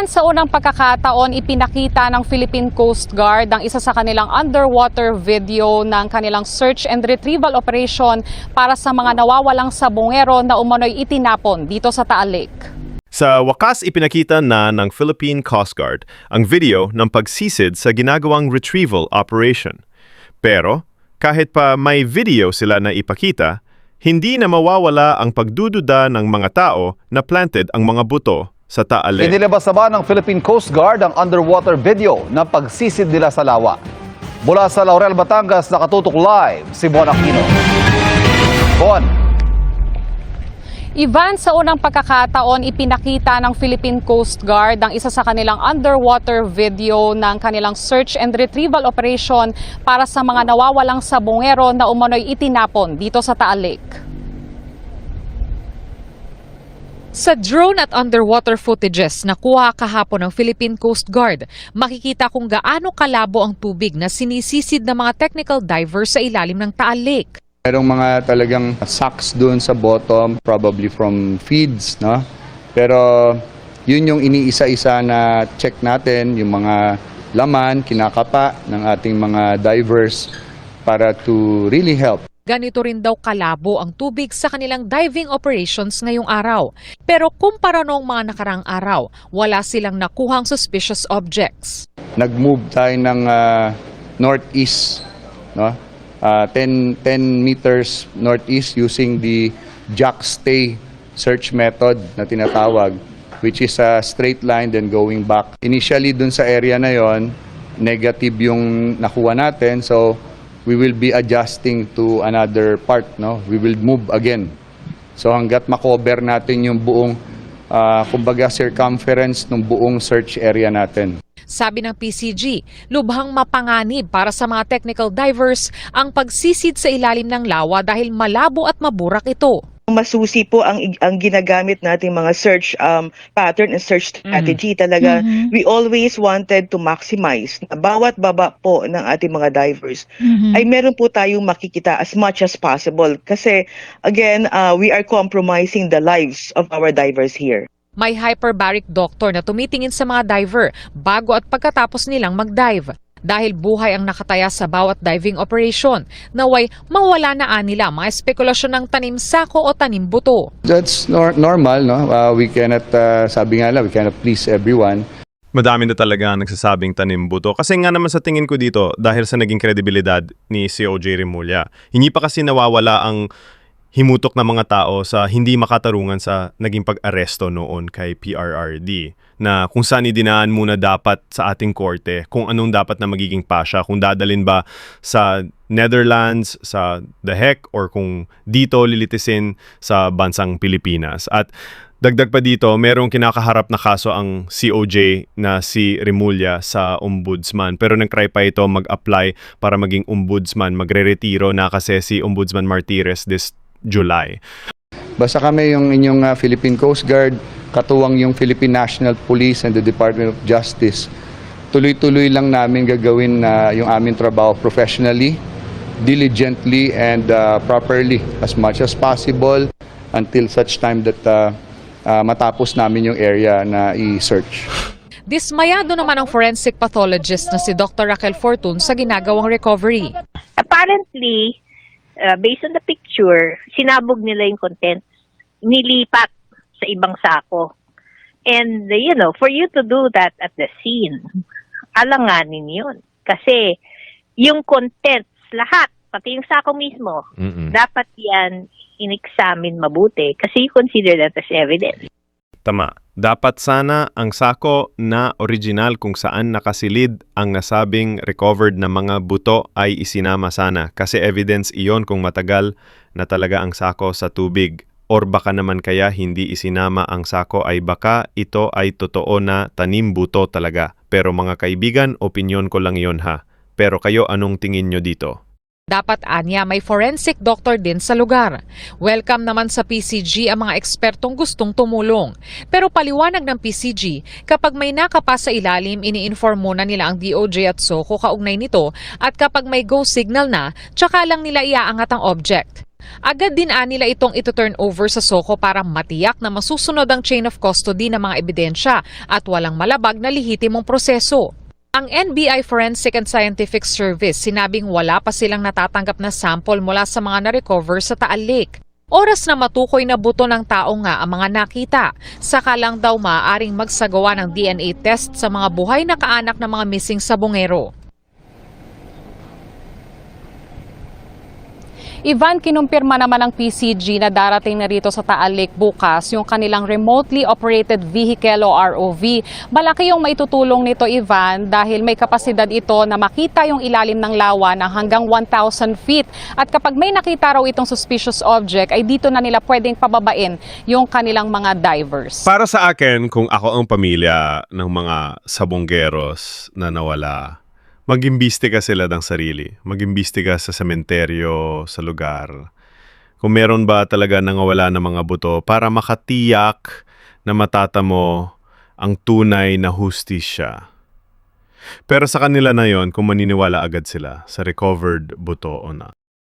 Ivan, sa unang pagkakataon, ipinakita ng Philippine Coast Guard ang isa sa kanilang underwater video ng kanilang search and retrieval operation para sa mga nawawalang sabongero na umano'y itinapon dito sa Taal Lake. Sa wakas ipinakita na ng Philippine Coast Guard ang video ng pagsisid sa ginagawang retrieval operation. Pero kahit pa may video sila na ipakita, hindi na mawawala ang pagdududa ng mga tao na planted ang mga buto sa taale. Inilabas naman ng Philippine Coast Guard ang underwater video ng pagsisid nila sa lawa. Mula sa Laurel, Batangas, nakatutok live si Bon Aquino. Bon, Ivan, sa unang pagkakataon, ipinakita ng Philippine Coast Guard ang isa sa kanilang underwater video ng kanilang search and retrieval operation para sa mga nawawalang sabongero na umano'y itinapon dito sa Taal Lake. Sa drone at underwater footages na kuha kahapon ng Philippine Coast Guard, makikita kung gaano kalabo ang tubig na sinisisid ng mga technical divers sa ilalim ng Taal Lake. Merong mga talagang sucks doon sa bottom, probably from feeds, no? Pero yun yung iniisa-isa na check natin, yung mga laman, kinakapa ng ating mga divers para to really help. Ganito rin daw kalabo ang tubig sa kanilang diving operations ngayong araw. Pero kumpara noong mga nakarang araw, wala silang nakuhang suspicious objects. Nag-move tayo ng ah, northeast, no? Ah, 10, 10 meters northeast using the jack stay search method na tinatawag which is a straight line then going back. Initially dun sa area na yon, negative yung nakuha natin so we will be adjusting to another part, no? We will move again. So hanggat makover natin yung buong ah, kumbaga circumference ng buong search area natin. Sabi ng PCG, lubhang mapanganib para sa mga technical divers ang pagsisid sa ilalim ng lawa dahil malabo at maburak ito. Masusi po ang ang ginagamit nating mga search um, pattern and search strategy. Talaga we always wanted to maximize na bawat baba po ng ating mga divers. Ay meron po tayong makikita as much as possible. Kasi again uh, we are compromising the lives of our divers here. May hyperbaric doctor na tumitingin sa mga diver bago at pagkatapos nilang mag-dive. Dahil buhay ang nakataya sa bawat diving operation, naway mawala na anila mga spekulasyon ng tanim sako o tanim buto. That's nor- normal, no? Uh, we cannot, uh, sabi nga lang, we cannot please everyone. Madami na talaga ang nagsasabing tanim buto. Kasi nga naman sa tingin ko dito, dahil sa naging kredibilidad ni COJ Rimulya, hindi pa kasi nawawala ang himutok ng mga tao sa hindi makatarungan sa naging pag-aresto noon kay PRRD na kung saan idinaan muna dapat sa ating korte kung anong dapat na magiging pasya kung dadalin ba sa Netherlands, sa The Heck or kung dito lilitisin sa bansang Pilipinas. At Dagdag pa dito, merong kinakaharap na kaso ang COJ na si Rimulya sa ombudsman. Pero nag-try pa ito mag-apply para maging ombudsman. Magre-retiro na kasi si Ombudsman Martires this July. Basta kami yung inyong uh, Philippine Coast Guard, katuwang yung Philippine National Police and the Department of Justice. Tuloy-tuloy lang namin gagawin na yung aming trabaho professionally, diligently, and uh, properly as much as possible until such time that uh, uh, matapos namin yung area na i-search. Dismayado naman ang forensic pathologist na si Dr. Raquel Fortun sa ginagawang recovery. apparently, uh, based on the picture, sinabog nila yung contents, nilipat sa ibang sako. And, uh, you know, for you to do that at the scene, alanganin yun. Kasi, yung contents, lahat, pati yung sako mismo, dapat yan in-examine mabuti kasi you consider that as evidence. Tama. Dapat sana ang sako na original kung saan nakasilid ang nasabing recovered na mga buto ay isinama sana kasi evidence iyon kung matagal na talaga ang sako sa tubig. Or baka naman kaya hindi isinama ang sako ay baka ito ay totoo na tanim buto talaga. Pero mga kaibigan, opinyon ko lang yon ha. Pero kayo anong tingin nyo dito? Dapat anya may forensic doctor din sa lugar. Welcome naman sa PCG ang mga ekspertong gustong tumulong. Pero paliwanag ng PCG, kapag may nakapa sa ilalim, ini-inform muna nila ang DOJ at SOCO kaugnay nito at kapag may go signal na, tsaka lang nila iaangat ang object. Agad din nila itong ito turn over sa SOCO para matiyak na masusunod ang chain of custody ng mga ebidensya at walang malabag na lihitimong proseso. Ang NBI Forensic and Scientific Service sinabing wala pa silang natatanggap na sample mula sa mga na-recover sa Taal Lake. Oras na matukoy na buto ng tao nga ang mga nakita. Saka lang daw maaaring magsagawa ng DNA test sa mga buhay na kaanak ng mga missing sa bungero. Ivan, kinumpirma naman ng PCG na darating na rito sa Taal Lake bukas yung kanilang remotely operated vehicle o ROV. Malaki yung maitutulong nito, Ivan, dahil may kapasidad ito na makita yung ilalim ng lawa ng hanggang 1,000 feet. At kapag may nakita raw itong suspicious object, ay dito na nila pwedeng pababain yung kanilang mga divers. Para sa akin, kung ako ang pamilya ng mga sabonggeros na nawala, mag-imbestiga sila ng sarili. Mag-imbestiga sa sementeryo, sa lugar. Kung meron ba talaga nangawala ng mga buto para makatiyak na matatamo ang tunay na hustisya. Pero sa kanila na yon kung maniniwala agad sila sa recovered buto o na.